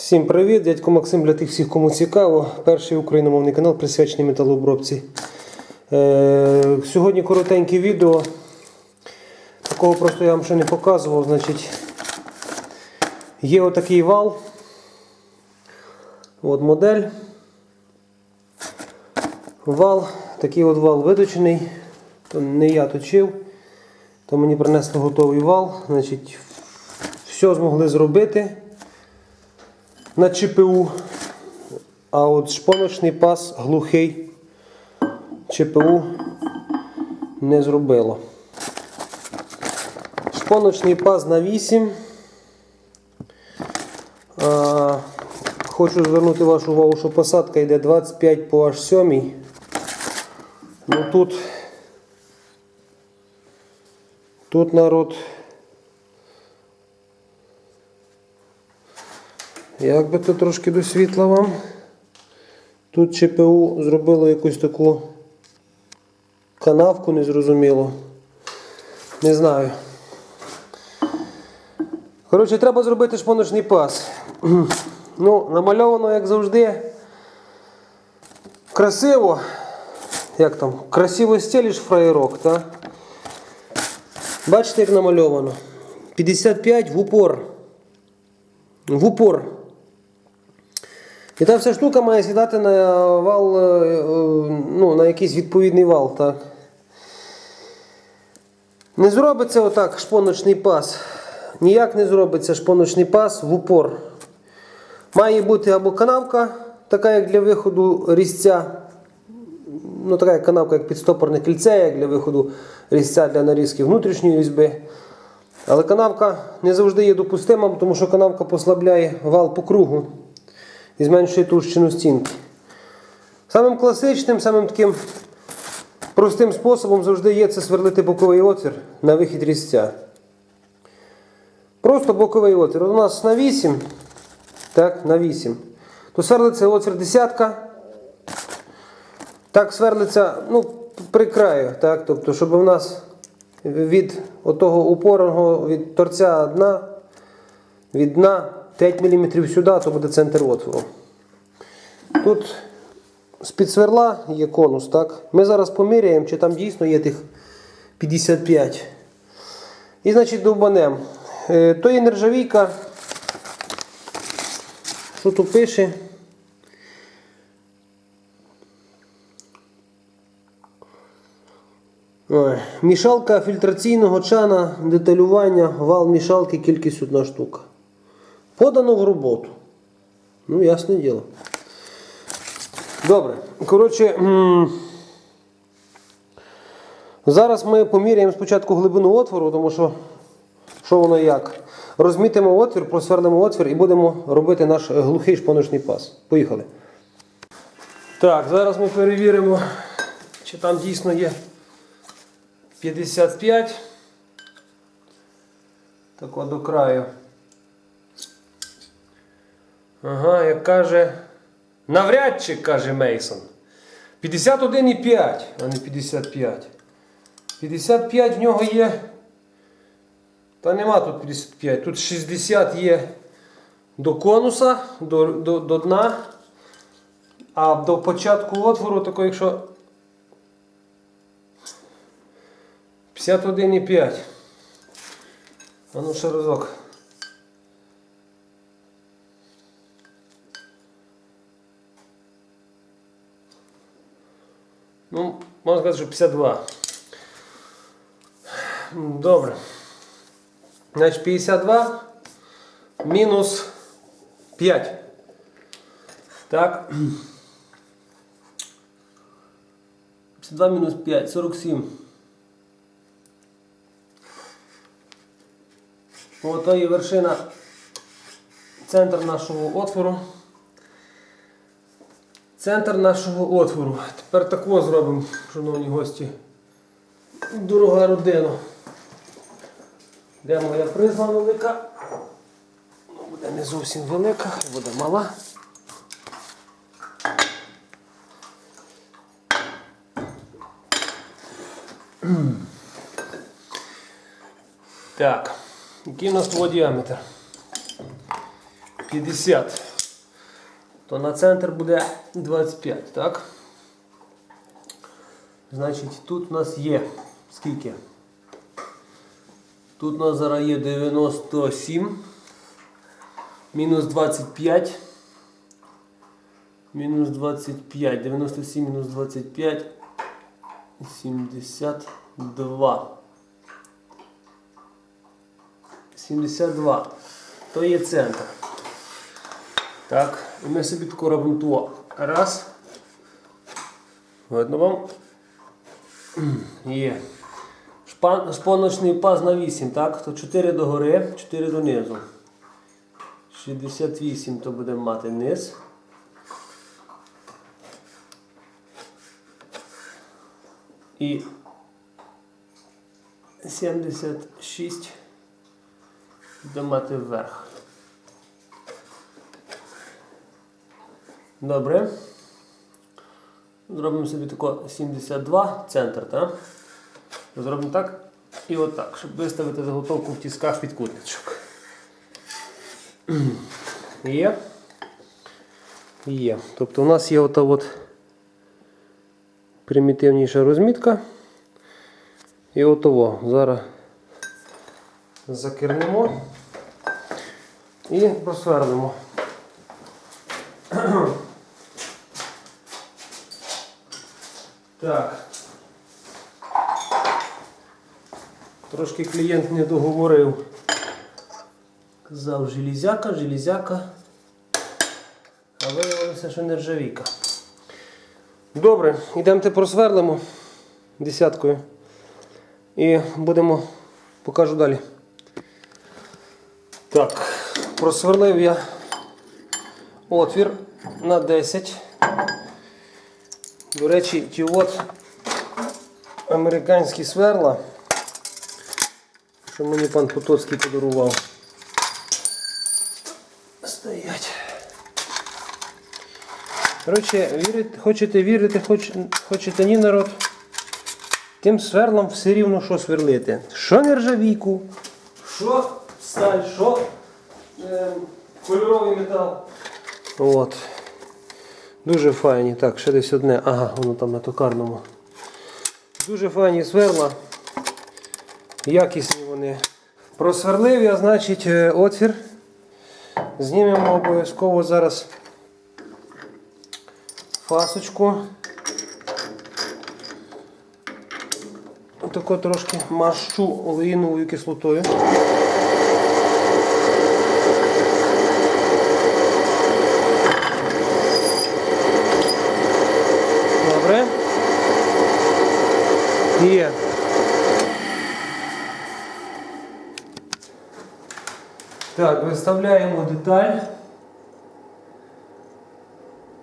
Всім привіт, дядько Максим для тих всіх, кому цікаво. Перший україномовний канал присвячений металообробці. Е, сьогодні коротеньке відео. Такого просто я вам ще не показував. Значить, є отакий вал. От модель. Вал, такий от вал видочений. То не я точив, то мені принесли готовий вал. Значить, все змогли зробити на ЧПУ. А от шпоночний пас глухий ЧПУ не зробило. Шпоночний пас на 8. А, хочу звернути вашу увагу, що посадка йде 25 по аж 7. Ну тут, тут народ. Як би то трошки до світла вам. Тут ЧПУ зробило якусь таку канавку незрозуміло. Не знаю. Коротше, треба зробити шпоночний пас. Ну, намальовано, як завжди. Красиво. Як там? Красиво стелиш фраєрок, так? Бачите, як намальовано? 55 в упор. В упор. І та вся штука має сідати на вал, е, е, ну, на якийсь відповідний вал. так. Не зробиться отак шпоночний пас. Ніяк не зробиться шпоночний пас в упор. Має бути або канавка, така як для виходу різця. Ну, така як канавка, як підстопорне кільце, як для виходу різця для нарізки внутрішньої різьби. Але канавка не завжди є допустима, тому що канавка послабляє вал по кругу і зменшує товщину стінки. Самим класичним, самим таким простим способом завжди є це сверлити боковий отвір на вихід різця. Просто боковий отвір. От У нас на 8, так, на 8. То сверлиться отвір десятка. Так сверлиться ну, при краю, так, тобто, щоб у нас від отого упорного від торця дна, від дна 5 мм сюди, то буде центр отвору. Тут з-під сверла є конус, так? Ми зараз поміряємо, чи там дійсно є тих 55. І, значить, довбанем. Е, То є нержавійка. Що тут пише? Ой. Мішалка фільтраційного чана, деталювання, вал мішалки, кількість одна штука. Подано в роботу. Ну, ясне діло. Добре. Коротше, зараз ми поміряємо спочатку глибину отвору, тому що що воно як. Розмітимо отвір, просверлимо отвір і будемо робити наш глухий шпоночний пас. Поїхали. Так, зараз ми перевіримо, чи там дійсно є 55. Так от до краю. Ага, як каже. Навряд чи каже Мейсон. 51,5, а не 55. 55 в нього є. Та нема тут 55. Тут 60 є до конуса, до, до, до дна. А до початку отвору, тако, якщо 51,5. А ну ще разок. Ну, можна сказати, що 52. Добре. Значить, 52 мінус 5. Так. 52 мінус 5, 47. Ото є вершина, центр нашого отвору. Центр нашого отвору. Тепер тако зробимо, шановні гості. Дорога родина. Де моя призма велика? Ну, Буде не зовсім велика, буде мала. Так, який у нас твій діаметр? 50. То на центр буде 25, так? Значить, тут у нас є скільки? Тут у нас зараз є 97. Мінус 25. Мінус 25. 97 мінус 25. 72. 72. То є центр. Так, і ми собі тако робимо то. Раз. Видно вам? Є. Шпан, шпоночний паз на 8, так? То 4 до гори, 4 донизу. 68 то будемо мати низ. І 76 будемо мати вверх. Добре. Зробимо собі тако 72 центр, так? Зробимо так і отак, щоб виставити заготовку в тисках під кутничок. Є. Є. Тобто у нас є ота от примітивніша розмітка. І отово. Зараз закернемо і просверлимо. Так. Трошки клієнт не договорив. Казав железяка, железяка. А виявилося, що нержавійка. Добре, йдемте просверлимо десяткою. І будемо покажу далі. Так, просверлив я отвір на 10. До речі, ті от американські сверла, що мені пан Потоцький подарував. Стоять. Коротше, вірите, хочете вірити, хоч, хочете ні народ. Тим сверлом все рівно що сверлити. Що нержавійку, що сталь, що е, кольоровий метал. От. Дуже файні. Так, ще десь одне. Ага, воно там на токарному. Дуже файні сверла. Якісні вони. Просверлив я, значить, е, отвір. Знімемо обов'язково зараз фасочку. Отако трошки мащу олеїновою кислотою. Добре. Є. Так, виставляємо деталь.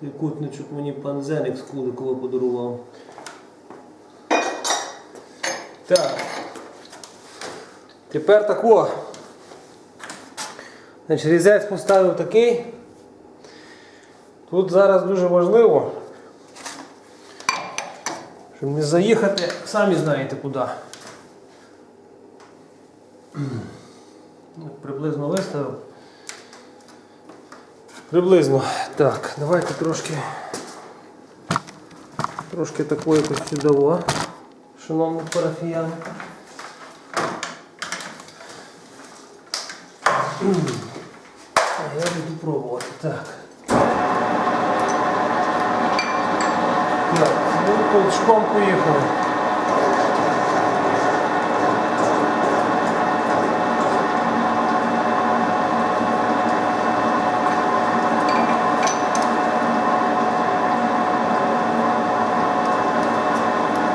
Трикутничок мені пан Зеник з Куликова подарував. Так. Тепер тако. Значить, різець поставив такий. Тут зараз дуже важливо, щоб не заїхати, самі знаєте куди. Приблизно виставив. Приблизно. Так, давайте трошки трошки такої якось чудово, шановні парафіяни. А я буду пробувати. Так. Ну поїхали.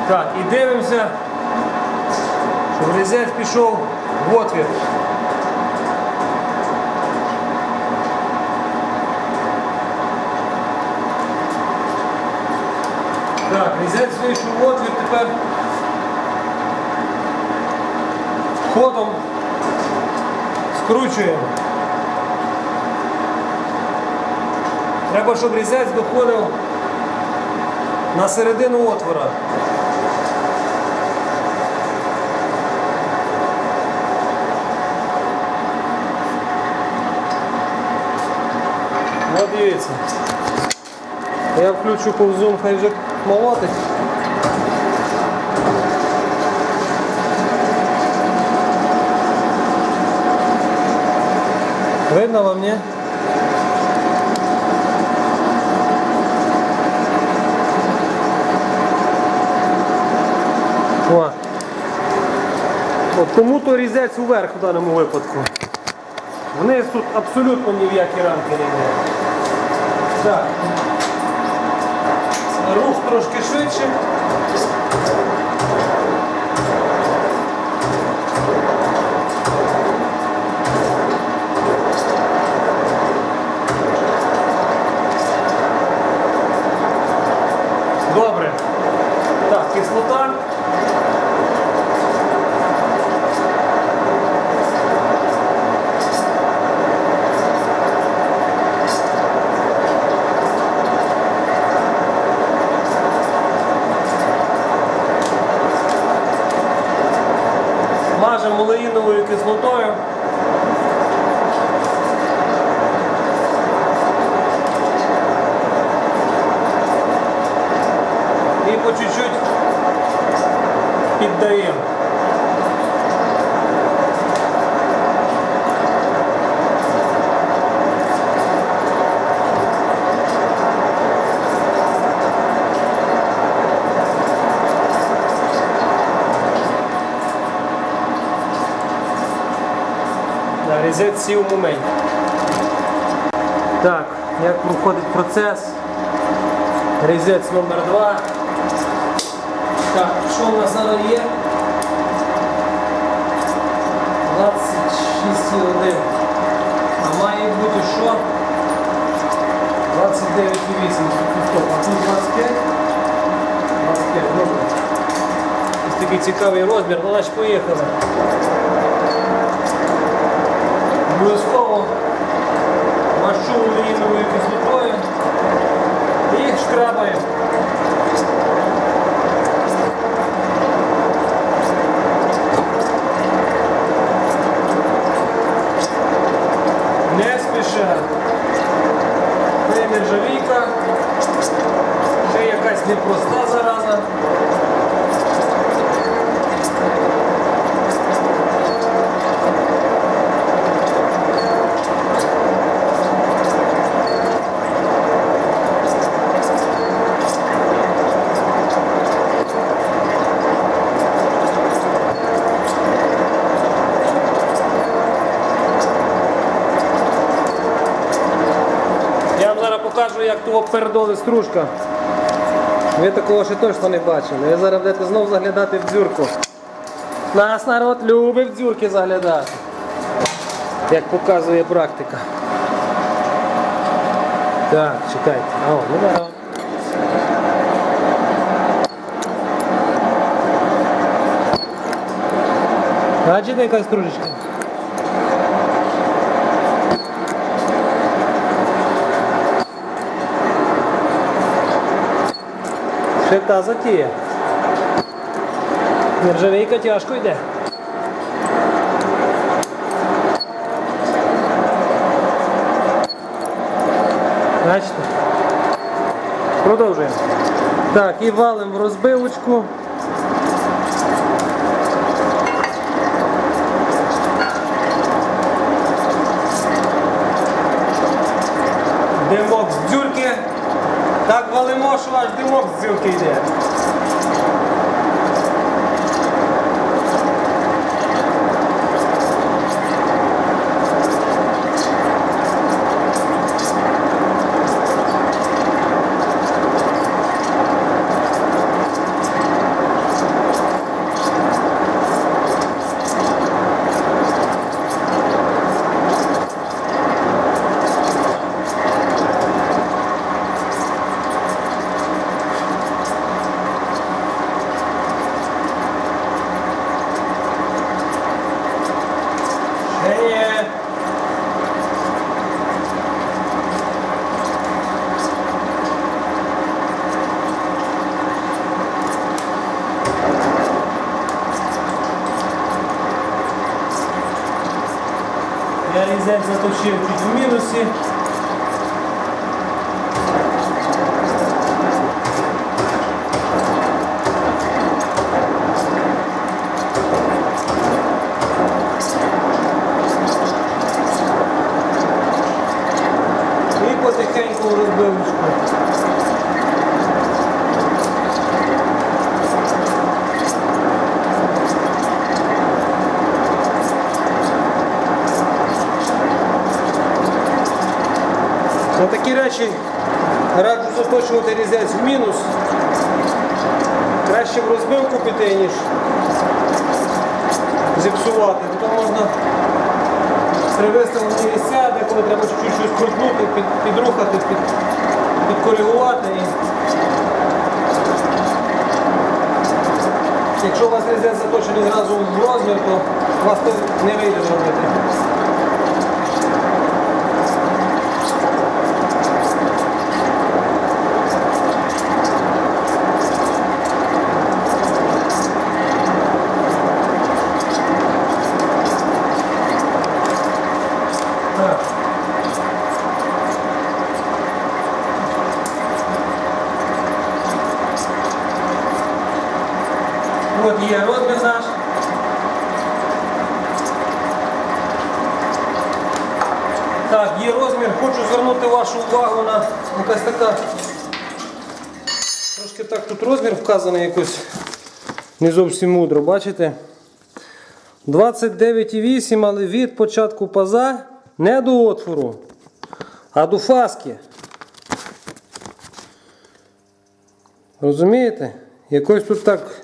Так, і дивимося, щоб резерв пішов в отвір. Різець отвір, тепер ходом скручуємо. Треба, щоб різець доходив на середину отвора. От дивіться. Я включу повзум, хай вже молотить. Видно вам, ні? О. От кому то різець уверх в даному випадку. Вниз тут абсолютно ні в які рамки не йде. Так. Рух трошки швидше. кислотою. І по чуть-чуть піддаємо. Сів у момент. Так, як проходить процес? Різець номер 2 Так, що у нас зараз є? 26,1. А має бути що? 29,8. Стоп, а тут 25? 25, добре. Ось такий цікавий розмір, ну значить поїхали. Обов'язково машу олійновою кислотою і їх шкрабаємо. Не спіша. Це нержавійка. Ще якась непроста зараза. Я вам зараз покажу, як того передоли стружка. Ви такого ще точно не бачили. Ви зараз будете знову заглядати в дзюрку. Нас народ любить в дзюрки заглядати. Як показує практика. Так, чекайте. О, ну да. Бачите, яка стружечка? Ще та затія. Нержавійка тяжко йде. Бачите? Продовжуємо. Так, і валим в розбивочку. Димок з дзюрки. Так валимо, що аж димок з дзюрки йде. Я різець заточив чуть в мінусі. Розбивочку. На такі речі раджу заточувати різець в мінус. Краще в розбивку піти, ніж зіпсувати. Бо можна при виставленні місця, де коли треба чуть-чуть щось крутнути, під, підрухати, під, підкоригувати. І... Якщо у вас різець заточений зразу в розмір, то у вас не вийде зробити. Так. От є розмір наш. Так, є розмір. Хочу звернути вашу увагу на якась така. Трошки так тут розмір вказаний якось не зовсім мудро, бачите? 29,8, але від початку паза не до отвору, а до фаски. Розумієте? Якось тут так.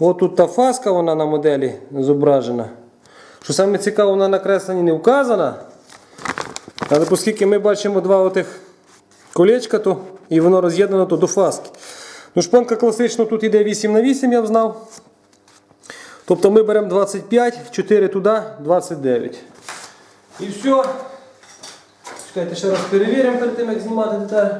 От та фаска вона на моделі зображена. Що саме цікаво, вона на кресленні не вказана. Але оскільки ми бачимо два отих колечка, то і воно роз'єднано то до фаски. Ну, шпонка класично тут іде 8 на 8, я б знав. Тобто ми беремо 25, 4 туди, 29. І все. Чекайте, ще раз перевіримо перед тим, як знімати деталь.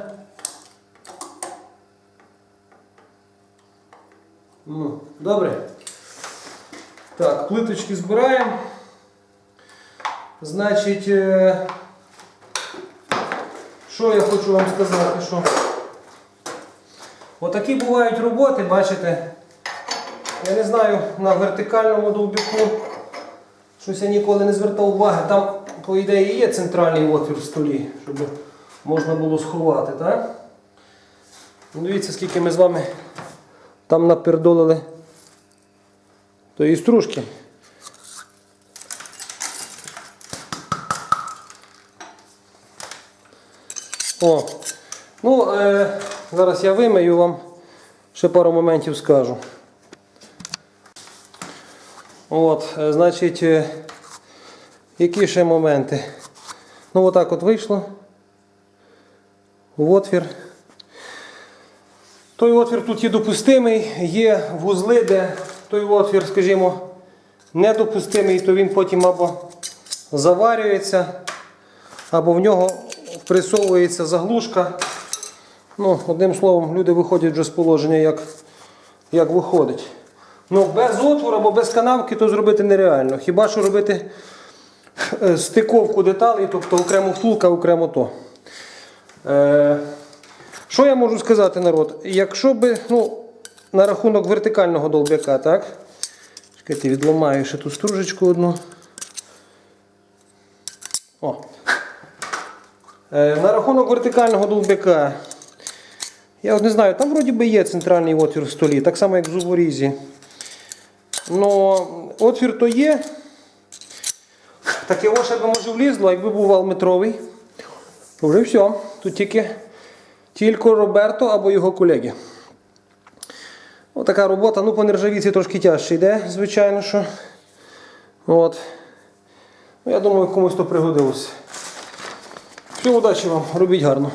Ну, добре. Так, плиточки збираємо. Значить, е, що я хочу вам сказати, що отакі бувають роботи, бачите. Я не знаю, на вертикальному довбіку щось я ніколи не звертав уваги. Там, по ідеї, є центральний отвір в столі, щоб можна було сховати, так? Ну, Дивіться, скільки ми з вами там напердолили тої стружки. О, ну, е, зараз я вимию вам, ще пару моментів скажу. От, е, значить, е, які ще моменти? Ну, отак от вийшло. В отвір. Той отвір тут є допустимий, є вузли, де той отвір, скажімо, недопустимий, то він потім або заварюється, або в нього впресовується заглушка. Ну, одним словом, люди виходять вже з положення, як, як виходить. Ну, без отвору або без канавки то зробити нереально. Хіба що робити е, стиковку деталей, тобто окремо втулка, окремо то. Е, що я можу сказати, народ? Якщо би, ну, на рахунок вертикального долбяка, так? Чекайте, відламаю ще ту стружечку одну. О. Е, на рахунок вертикального долбяка. Я от не знаю, там вроді би є центральний отвір в столі, так само як в зуборізі. Но отвір то є. Таке ось ще би може влізло, якби був вал метровий. То вже все. Тут тільки, тільки Роберто або його колеги. Отака робота. Ну, по нержавіці трошки тяжче йде, звичайно що. От. Ну, я думаю, комусь то пригодилося. Всього удачі вам, робіть гарно.